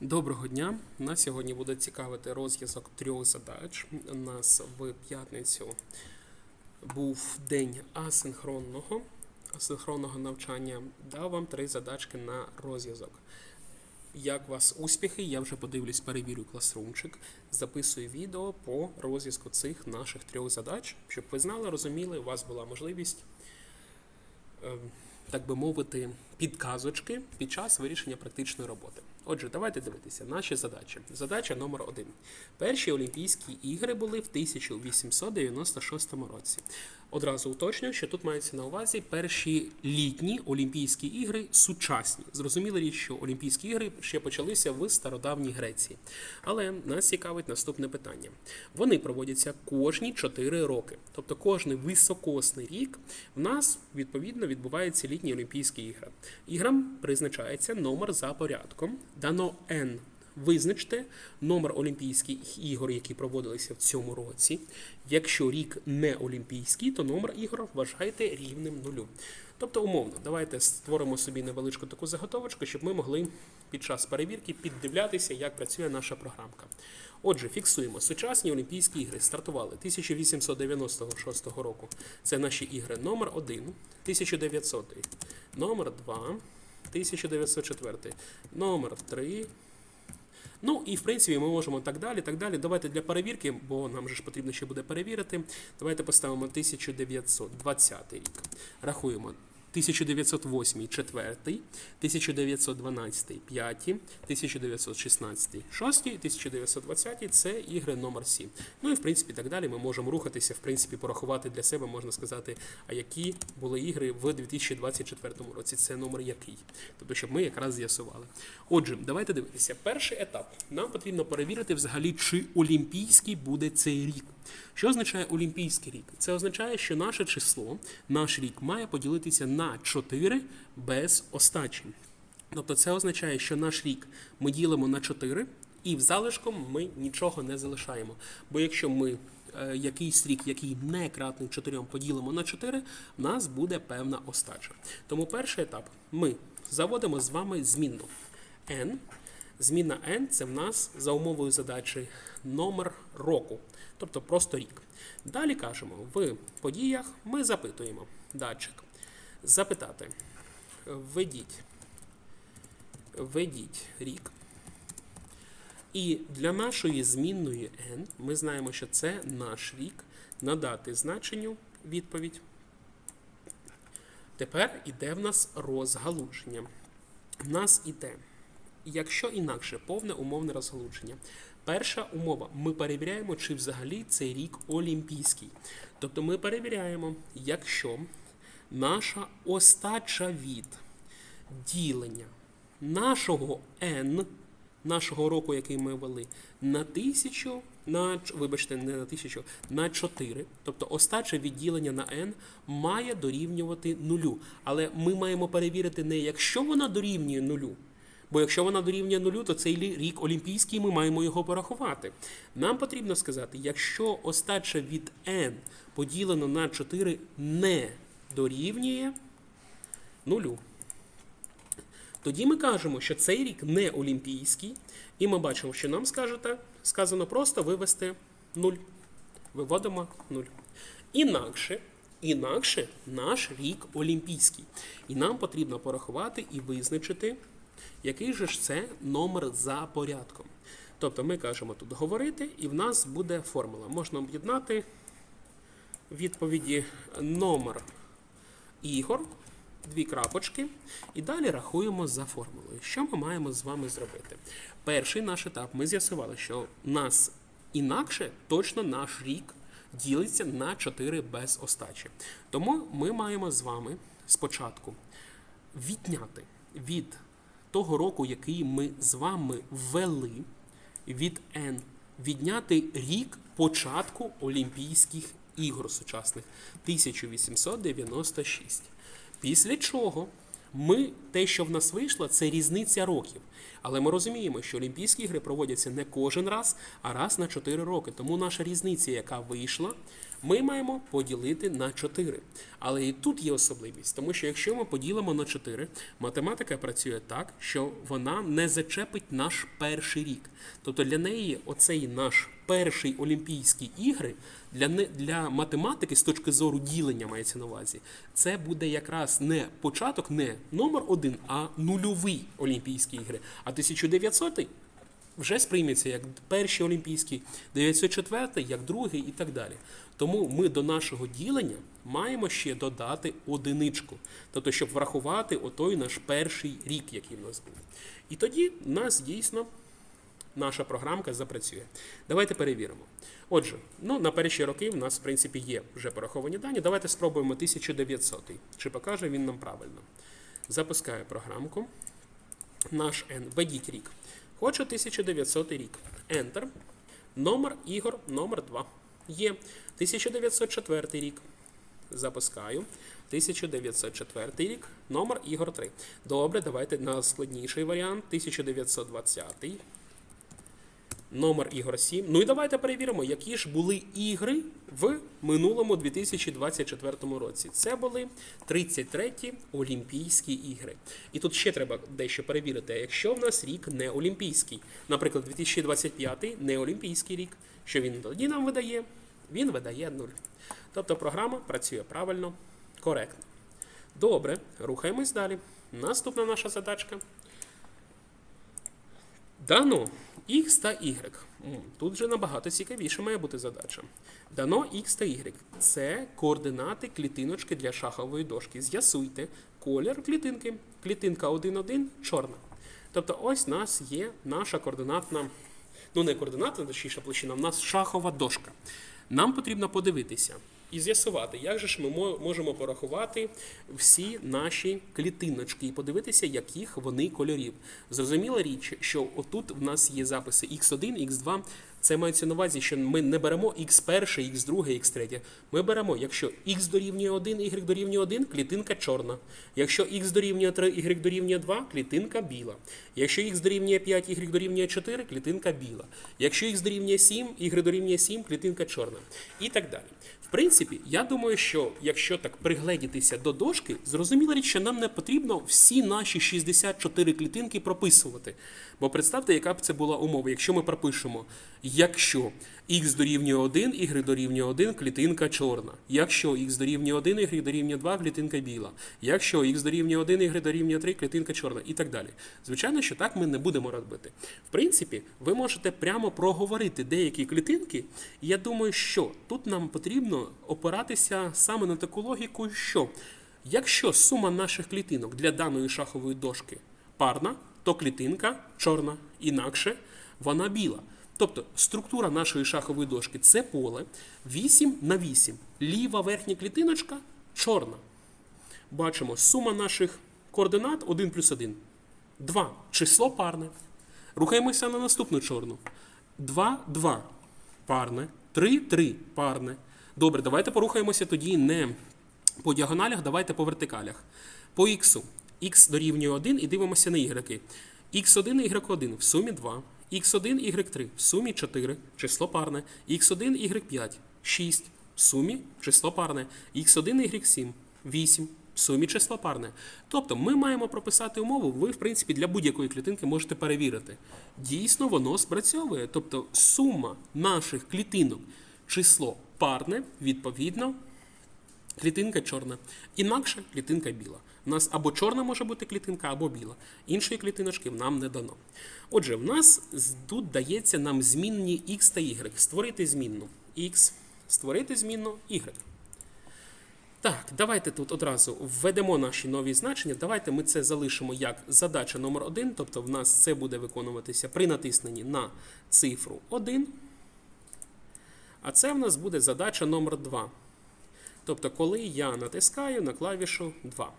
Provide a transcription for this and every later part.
Доброго дня! Нас сьогодні буде цікавити розв'язок трьох задач. У нас в п'ятницю був день асинхронного, асинхронного навчання. Дав вам три задачки на розв'язок. Як у вас успіхи? Я вже подивлюсь, перевірю класрумчик, записую відео по розв'язку цих наших трьох задач, щоб ви знали, розуміли, у вас була можливість ем, так би мовити, підказочки під час вирішення практичної роботи. Отже, давайте дивитися наші задачі. Задача номер один. Перші Олімпійські ігри були в 1896 році. Одразу уточнюю, що тут мається на увазі перші літні Олімпійські ігри сучасні. Зрозуміло річ, що Олімпійські ігри ще почалися в стародавній Греції. Але нас цікавить наступне питання. Вони проводяться кожні 4 роки. Тобто кожний високосний рік в нас відповідно відбуваються літні Олімпійські ігри. Іграм призначається номер за порядком. Дано N. Визначте номер Олімпійських ігор, які проводилися в цьому році. Якщо рік не олімпійський, то номер ігор вважайте рівним нулю. Тобто, умовно, давайте створимо собі невеличку таку заготовочку, щоб ми могли під час перевірки піддивлятися, як працює наша програмка. Отже, фіксуємо. Сучасні Олімпійські ігри стартували 1896 року. Це наші ігри номер 1, 1900, номер 2, 1904, номер 3. Ну і в принципі ми можемо так далі. так далі. Давайте для перевірки, бо нам же ж потрібно ще буде перевірити. Давайте поставимо 1920 рік. Рахуємо. 1908 4, 1912 5, 1916 6, 1920 це ігри номер 7. Ну і в принципі так далі ми можемо рухатися, в принципі, порахувати для себе, можна сказати, а які були ігри в 2024 році. Це номер який. Тобто, щоб ми якраз з'ясували. Отже, давайте дивитися. Перший етап. Нам потрібно перевірити взагалі, чи олімпійський буде цей рік. Що означає олімпійський рік? Це означає, що наше число, наш рік має поділитися на 4 без остачі. Тобто це означає, що наш рік ми ділимо на 4, і в залишком ми нічого не залишаємо. Бо якщо ми е, якийсь рік, який не кратний 4 поділимо на 4, в нас буде певна остача. Тому перший етап ми заводимо з вами змінну n. Зміна n це в нас за умовою задачі номер року, тобто просто рік. Далі кажемо, в подіях ми запитуємо датчик. Запитати, введіть, введіть рік. І для нашої змінної n ми знаємо, що це наш рік. Надати значенню відповідь. Тепер іде в нас розгалуження. В нас іде, якщо інакше, повне умовне розгалуження. Перша умова. Ми перевіряємо, чи взагалі цей рік олімпійський. Тобто ми перевіряємо, якщо наша остача від ділення нашого n, нашого року, який ми ввели, на тисячу, на, вибачте, не на тисячу, на 4, тобто остача відділення на n має дорівнювати нулю. Але ми маємо перевірити не якщо вона дорівнює нулю, Бо якщо вона дорівнює нулю, то цей рік олімпійський ми маємо його порахувати. Нам потрібно сказати, якщо остача від n поділено на 4 не дорівнює нулю. Тоді ми кажемо, що цей рік не олімпійський, і ми бачимо, що нам скажете, сказано просто вивести 0. Виводимо 0. Інакше, інакше наш рік олімпійський. І нам потрібно порахувати і визначити, який же ж це номер за порядком. Тобто ми кажемо тут говорити, і в нас буде формула. Можна об'єднати відповіді номер ігор, дві крапочки, і далі рахуємо за формулою. Що ми маємо з вами зробити? Перший наш етап ми з'ясували, що нас інакше точно наш рік ділиться на 4 без остачі. Тому ми маємо з вами спочатку відняти від того року, який ми з вами ввели, від N, відняти рік початку Олімпійських ігор сучасних 1896. Після чого Ми, те, що в нас вийшло, це різниця років. Але ми розуміємо, що Олімпійські ігри проводяться не кожен раз, а раз на 4 роки. Тому наша різниця, яка вийшла, ми маємо поділити на 4. Але і тут є особливість, тому що якщо ми поділимо на 4, математика працює так, що вона не зачепить наш перший рік. Тобто для неї оцей наш перший Олімпійські ігри для, не, для математики з точки зору ділення мається на увазі, це буде якраз не початок, не номер один, а нульовий Олімпійські ігри. А 1900-й вже сприйметься як перший Олімпійський, 904 як другий і так далі. Тому ми до нашого ділення маємо ще додати одиничку, тобто, щоб врахувати отой наш перший рік, який в нас був. І тоді в нас дійсно наша програмка запрацює. Давайте перевіримо. Отже, ну на перші роки в нас, в принципі, є вже пораховані дані. Давайте спробуємо 1900. Чи покаже він нам правильно? Запускаю програмку. Наш N. Введіть рік. Хочу 1900 рік. Enter. Номер ігор, номер 2. Є 1904 рік. Запускаю. 1904 рік. Номер ігор 3. Добре, давайте на складніший варіант. 1920. Номер ігор 7. Ну і давайте перевіримо, які ж були ігри в минулому 2024 році. Це були 33-ті Олімпійські ігри. І тут ще треба дещо перевірити. Якщо в нас рік не олімпійський, наприклад, 2025 не олімпійський рік, що він тоді нам видає? Він видає 0. Тобто програма працює правильно, коректно. Добре, рухаємось далі. Наступна наша задачка. Дано x та y. Тут вже набагато цікавіше має бути задача. Дано x та y. Це координати клітиночки для шахової дошки. З'ясуйте колір клітинки. Клітинка 1,1 чорна. Тобто ось у нас є наша координатна, ну не координатна, точніше площина, в нас шахова дошка. Нам потрібно подивитися і з'ясувати, як же ж ми можемо порахувати всі наші клітиночки і подивитися, яких вони кольорів. Зрозуміла річ, що отут в нас є записи x1, x2. Це мається на увазі, що ми не беремо x1, x2, x3. Ми беремо, якщо x дорівнює 1, y дорівнює 1, клітинка чорна. Якщо x дорівнює 3, y дорівнює 2, клітинка біла. Якщо x дорівнює 5, y дорівнює 4, клітинка біла. Якщо x дорівнює 7, y дорівнює 7, клітинка чорна. І так далі. В принципі, я думаю, що якщо так пригледітися до дошки, зрозуміло річ, що нам не потрібно всі наші 64 клітинки прописувати. Бо представте, яка б це була умова. Якщо ми пропишемо, якщо x дорівнює 1, y дорівнює 1, клітинка чорна. Якщо x дорівнює 1, y дорівнює 2, клітинка біла. Якщо x дорівнює 1, y дорівнює 3, клітинка чорна і так далі. Звичайно, що так ми не будемо робити. В принципі, ви можете прямо проговорити деякі клітинки. Я думаю, що тут нам потрібно опиратися саме на таку логіку, що якщо сума наших клітинок для даної шахової дошки парна, то клітинка чорна, інакше вона біла. Тобто структура нашої шахової дошки це поле 8 на 8. Ліва верхня клітиночка чорна. Бачимо, сума наших координат 1 плюс 1. 2. Число парне. Рухаємося на наступну чорну. 2, 2. Парне. 3, 3. Парне. Добре, давайте порухаємося тоді не по діагоналях, давайте по вертикалях. По х. х дорівнює 1 і дивимося на y. х1 і y1 в сумі 2. Х1, y3 в сумі 4, число парне. х1, y5 6, в сумі число парне. х1, y7 8, в сумі число парне. Тобто ми маємо прописати умову, ви, в принципі, для будь-якої клітинки можете перевірити. Дійсно, воно спрацьовує. Тобто сума наших клітинок, число парне, відповідно, клітинка чорна. Інакше клітинка біла. У нас або чорна може бути клітинка, або біла. Іншої клітиночки нам не дано. Отже, в нас тут дається нам змінні x та y. Створити змінну x, створити змінну y. Так, давайте тут одразу введемо наші нові значення. Давайте ми це залишимо як задача номер 1, тобто в нас це буде виконуватися при натисненні на цифру 1. А це в нас буде задача номер 2. Тобто, коли я натискаю на клавішу 2.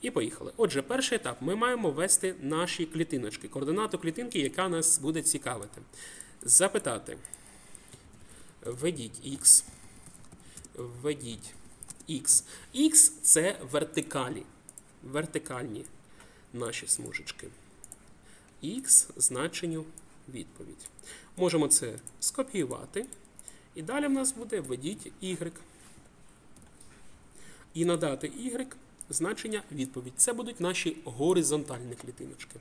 І поїхали. Отже, перший етап. Ми маємо ввести наші клітиночки, координату клітинки, яка нас буде цікавити. Запитати. Введіть x. Введіть x. X це вертикалі. вертикальні наші смужечки. Х значенню відповідь. Можемо це скопіювати. І далі в нас буде введіть y. І надати y значення відповідь. Це будуть наші горизонтальні клітиночки.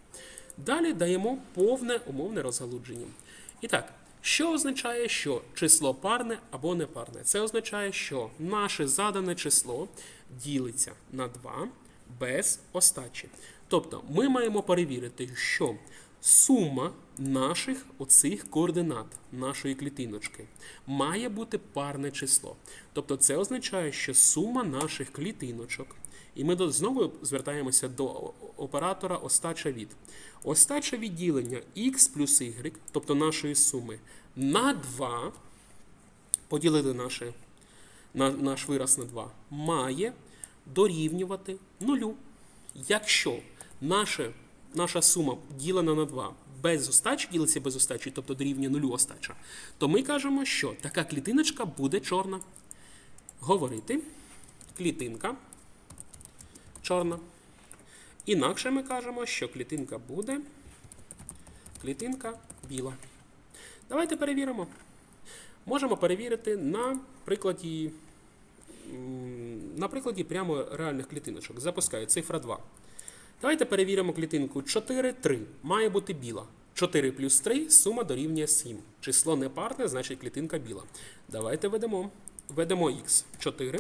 Далі даємо повне умовне розгалудження. І так, що означає, що число парне або непарне? Це означає, що наше задане число ділиться на 2 без остачі. Тобто ми маємо перевірити, що сума наших оцих координат нашої клітиночки має бути парне число. Тобто це означає, що сума наших клітиночок, і ми знову звертаємося до оператора остача від. Остача відділення x плюс y, тобто нашої суми, на 2, поділили наше, на, наш вираз на 2, має дорівнювати нулю. Якщо наша, наша сума ділена на 2 без остачі, ділиться без остачі, тобто дорівнює нулю остача, то ми кажемо, що така клітиночка буде чорна. Говорити клітинка чорна. Інакше ми кажемо, що клітинка буде клітинка біла. Давайте перевіримо. Можемо перевірити на прикладі, на прикладі прямо реальних клітиночок. Запускаю цифра 2. Давайте перевіримо клітинку 4, 3. Має бути біла. 4 плюс 3 сума дорівнює 7. Число непарне, значить клітинка біла. Давайте ведемо. Ведемо х 4.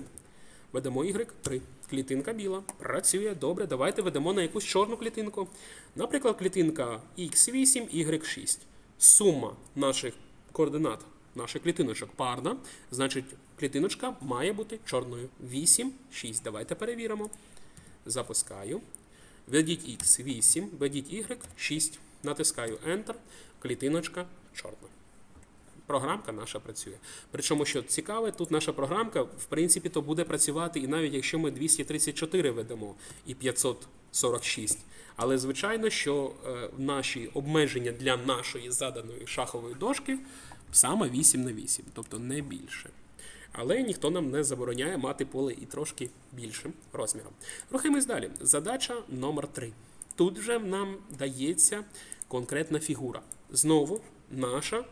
Ведемо y 3. Клітинка біла. Працює добре. Давайте ведемо на якусь чорну клітинку. Наприклад, клітинка x8, y6. Сума наших координат, наших клітиночок парна. Значить, клітиночка має бути чорною. 8, 6. Давайте перевіримо. Запускаю. Введіть x 8, введіть y 6. Натискаю Enter. Клітиночка чорна. Програмка наша працює. Причому, що цікаве, тут наша програмка, в принципі, то буде працювати і навіть якщо ми 234 ведемо і 546. Але звичайно, що е, наші обмеження для нашої заданої шахової дошки саме 8 на 8, тобто не більше. Але ніхто нам не забороняє мати поле і трошки більшим розміром. Рухаємось далі. Задача номер 3. Тут вже нам дається конкретна фігура. Знову наша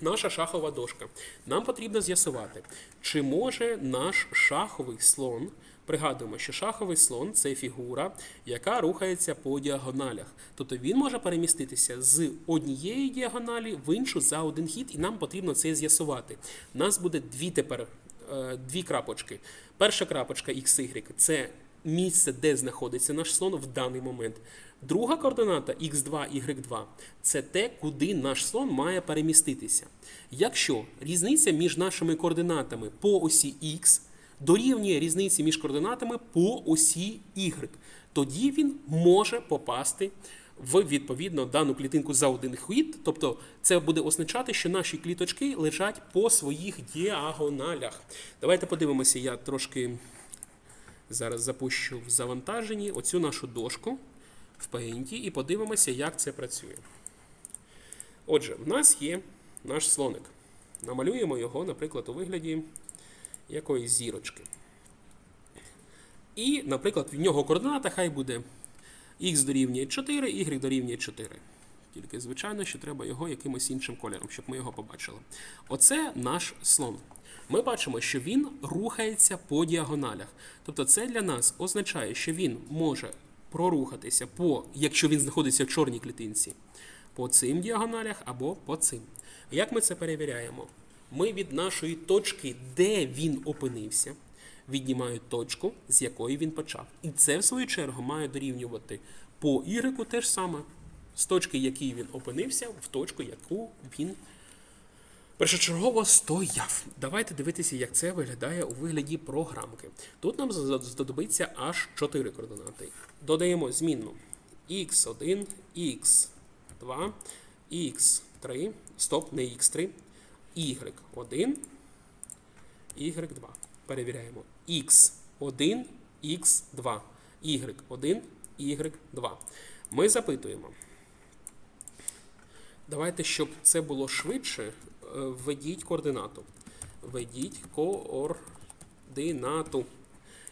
Наша шахова дошка. Нам потрібно з'ясувати, чи може наш шаховий слон. Пригадуємо, що шаховий слон це фігура, яка рухається по діагоналях. Тобто він може переміститися з однієї діагоналі в іншу за один хід, і нам потрібно це з'ясувати. У нас буде дві тепер е, дві крапочки. Перша крапочка XY – це місце, де знаходиться наш слон в даний момент. Друга координата x2, y2 це те, куди наш слон має переміститися. Якщо різниця між нашими координатами по осі x дорівнює різниці між координатами по осі y, тоді він може попасти в відповідно дану клітинку за один хід. Тобто це буде означати, що наші кліточки лежать по своїх діагоналях. Давайте подивимося, я трошки зараз запущу в завантаженні оцю нашу дошку в Paint і подивимося, як це працює. Отже, в нас є наш слоник. Намалюємо його, наприклад, у вигляді якоїсь зірочки. І, наприклад, в нього координата хай буде x дорівнює 4, y дорівнює 4. Тільки, звичайно, що треба його якимось іншим кольором, щоб ми його побачили. Оце наш слон. Ми бачимо, що він рухається по діагоналях. Тобто, це для нас означає, що він може прорухатися по, якщо він знаходиться в чорній клітинці, по цим діагоналях або по цим. Як ми це перевіряємо? Ми від нашої точки, де він опинився, віднімають точку, з якої він почав. І це, в свою чергу, має дорівнювати по Y те ж саме. З точки, якій він опинився, в точку, яку він першочергово стояв. Давайте дивитися, як це виглядає у вигляді програмки. Тут нам знадобиться аж 4 координати. Додаємо змінну x1, x2, x3, стоп, не x3, y1, y2. Перевіряємо. x1, x2, y1, y2. Ми запитуємо. Давайте, щоб це було швидше, введіть координату. Введіть координату.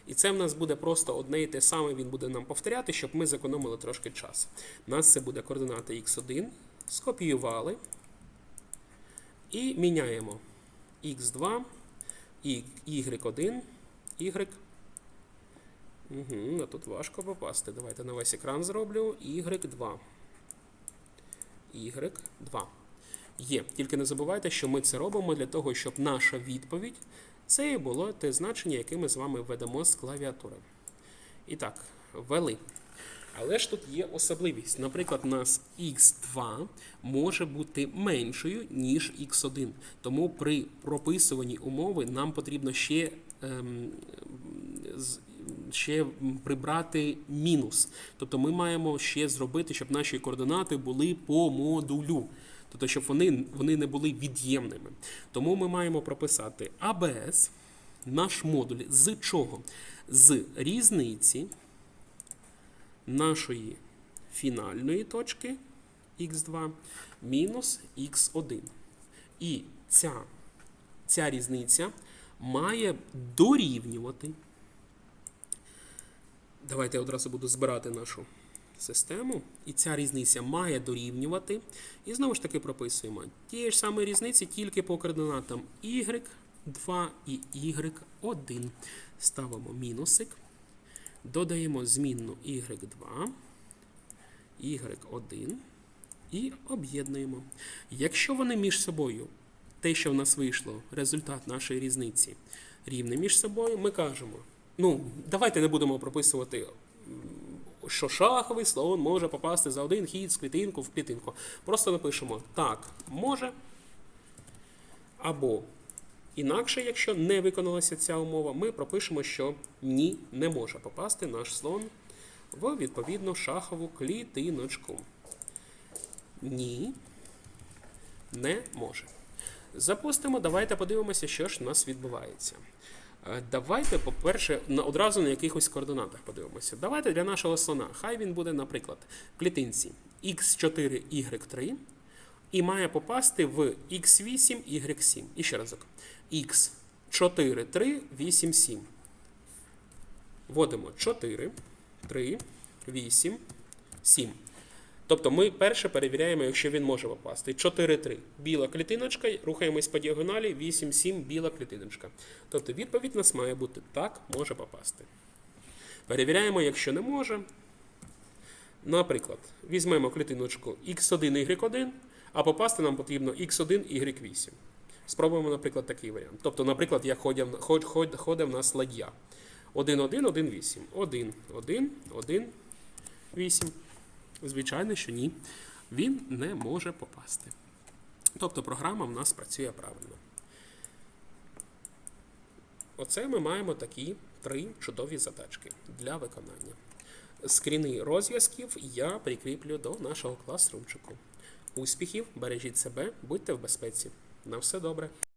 І це в нас буде просто одне і те саме, він буде нам повторяти, щоб ми зекономили трошки час. У нас це буде координата x1, скопіювали і міняємо x2, y1, y. Угу, а тут важко попасти. Давайте на весь екран зроблю. Y2. Y2. Є. Тільки не забувайте, що ми це робимо для того, щоб наша відповідь це і було те значення, яке ми з вами введемо з клавіатури. І так, ввели. Але ж тут є особливість. Наприклад, у нас x2 може бути меншою, ніж x1. Тому при прописуванні умови нам потрібно ще, ем, ще прибрати мінус. Тобто ми маємо ще зробити, щоб наші координати були по модулю. Тобто, щоб вони, вони не були від'ємними. Тому ми маємо прописати ABS, наш модуль з чого? З різниці нашої фінальної точки x2 мінус x1. І ця, ця різниця має дорівнювати. Давайте я одразу буду збирати нашу систему. І ця різниця має дорівнювати. І знову ж таки прописуємо ті ж самі різниці, тільки по координатам y2 і y1. Ставимо мінусик. Додаємо змінну y2, y1 і об'єднуємо. Якщо вони між собою, те, що в нас вийшло, результат нашої різниці, рівне між собою, ми кажемо. Ну, давайте не будемо прописувати, що шаховий слон може попасти за один хід з клітинку в клітинку. Просто напишемо так, може. Або Інакше, якщо не виконалася ця умова, ми пропишемо, що ні, не може попасти наш слон в відповідну шахову клітиночку. Ні, не може. Запустимо, давайте подивимося, що ж у нас відбувається. Е, Давайте, по-перше, одразу на якихось координатах подивимося. Давайте для нашого слона. Хай він буде, наприклад, в клітинці x4, y3 і має попасти в x8, y7. І ще разок. x 4, 3, 8, 7. Вводимо 4, 3, 8, 7. Тобто ми перше перевіряємо, якщо він може попасти. 4, 3. Біла клітиночка, рухаємось по діагоналі, 8, 7, біла клітиночка. Тобто відповідь у нас має бути так, може попасти. Перевіряємо, якщо не може. Наприклад, візьмемо клітиночку x1, y1, а попасти нам потрібно x1, y8. Спробуємо, наприклад, такий варіант. Тобто, наприклад, як ходить, ход, ход, ходить в ладья. 1, 1, 1, 8. 1, 1, 1, 8. Звичайно, що ні. Він не може попасти. Тобто програма в нас працює правильно. Оце ми маємо такі три чудові задачки для виконання. Скріни розв'язків я прикріплю до нашого класрумчику. Успіхів, бережіть себе, будьте в безпеці. На все добре.